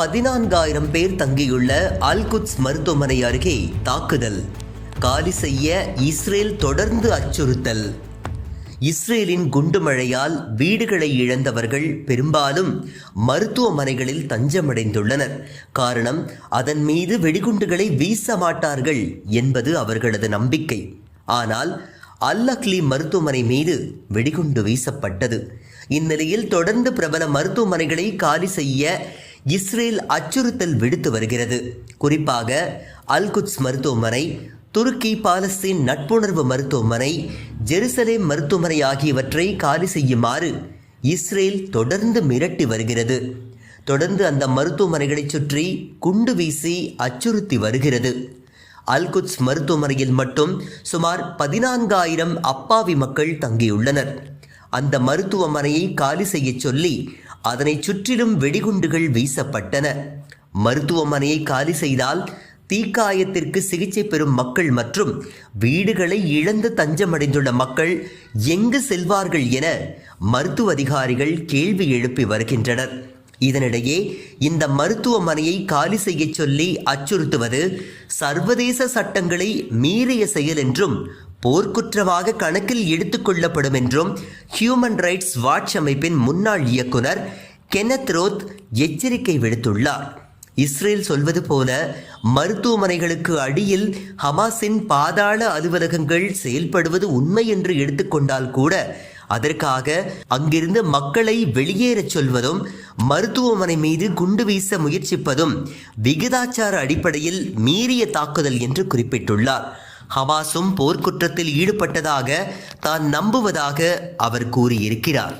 பதினான்காயிரம் பேர் தங்கியுள்ள அல்குத்ஸ் மருத்துவமனை அருகே தாக்குதல். காலி செய்ய இஸ்ரேல் தொடர்ந்து அச்சுறுத்தல். இஸ்ரேலின் குண்டுமழையால் வீடுகளை இழந்தவர்கள் பெரும்பாலும் மருத்துவமனைகளில் தஞ்சமடைந்துள்ளனர். காரணம் அதன் மீது வெடிகுண்டுகளை வீச மாட்டார்கள் என்பது அவர்களது நம்பிக்கை. ஆனால் அல் அக்லி மருத்துவமனை மீது வெடிகுண்டு வீசப்பட்டது. இந்நிலையில் தொடர்ந்து பிரபல மருத்துவமனைகளை காலி செய்ய இஸ்ரேல் அச்சுறுத்தல் விடுத்து வருகிறது. குறிப்பாக அல்குத்ஸ் மருத்துவமனை துருக்கி பாலஸ்தீன் நட்புணர்வு மருத்துவமனை ஜெருசலேம் மருத்துவமனை ஆகியவற்றை காலி செய்யுமாறு இஸ்ரேல் தொடர்ந்து மிரட்டி வருகிறது. தொடர்ந்து அந்த மருத்துவமனைகளைச் சுற்றி குண்டு வீசி அச்சுறுத்தி வருகிறது. அல்குத்ஸ் மருத்துவமனையில் மட்டும் சுமார் பதினான்காயிரம் அப்பாவி மக்கள் தங்கியுள்ளனர். அந்த மருத்துவமனையை காலி செய்யச் சொல்லி அதனை சுற்றிலும் வெடிகுண்டுகள் வீசப்பட்டன. மருத்துவமனையை காலி செய்தால் தீக்காயத்திற்கு சிகிச்சை பெறும் மக்கள் மற்றும் வீடுகளை இழந்து தஞ்சமடைந்துள்ள மக்கள் எங்கு செல்வார்கள் என மருத்துவ அதிகாரிகள் கேள்வி எழுப்பி வருகின்றனர். இதனிடையே இந்த மருத்துவமனையை காலி செய்யச் சொல்லி அச்சுறுத்துவது சர்வதேச சட்டங்களை மீறிய செயல் என்றும் போர்க்குற்றமாக கணக்கில் எடுத்துக்கொள்ளப்படும் என்றும் ஹியூமன் ரைட்ஸ் வாட்ச் அமைப்பின் முன்னாள் இயக்குனர் கெனத் ரோத் எச்சரிக்கை விடுத்துள்ளார். இஸ்ரேல் சொல்வது போல மருத்துவமனைகளுக்கு அடியில் ஹமாஸின் பாதாள அலுவலகங்கள் செயல்படுவது உண்மை என்று எடுத்துக்கொண்டால் கூட அதற்காக அங்கிருந்து மக்களை வெளியேறச் சொல்வதும் மருத்துவமனை மீது குண்டு வீச முயற்சிப்பதும் விகிதாச்சார அடிப்படையில் மீறிய தாக்குதல் என்று குறிப்பிட்டுள்ளார். ஹமாஸும் போர்க்குற்றத்தில் ஈடுபட்டதாக தான் நம்புவதாக அவர் கூறியிருக்கிறார்.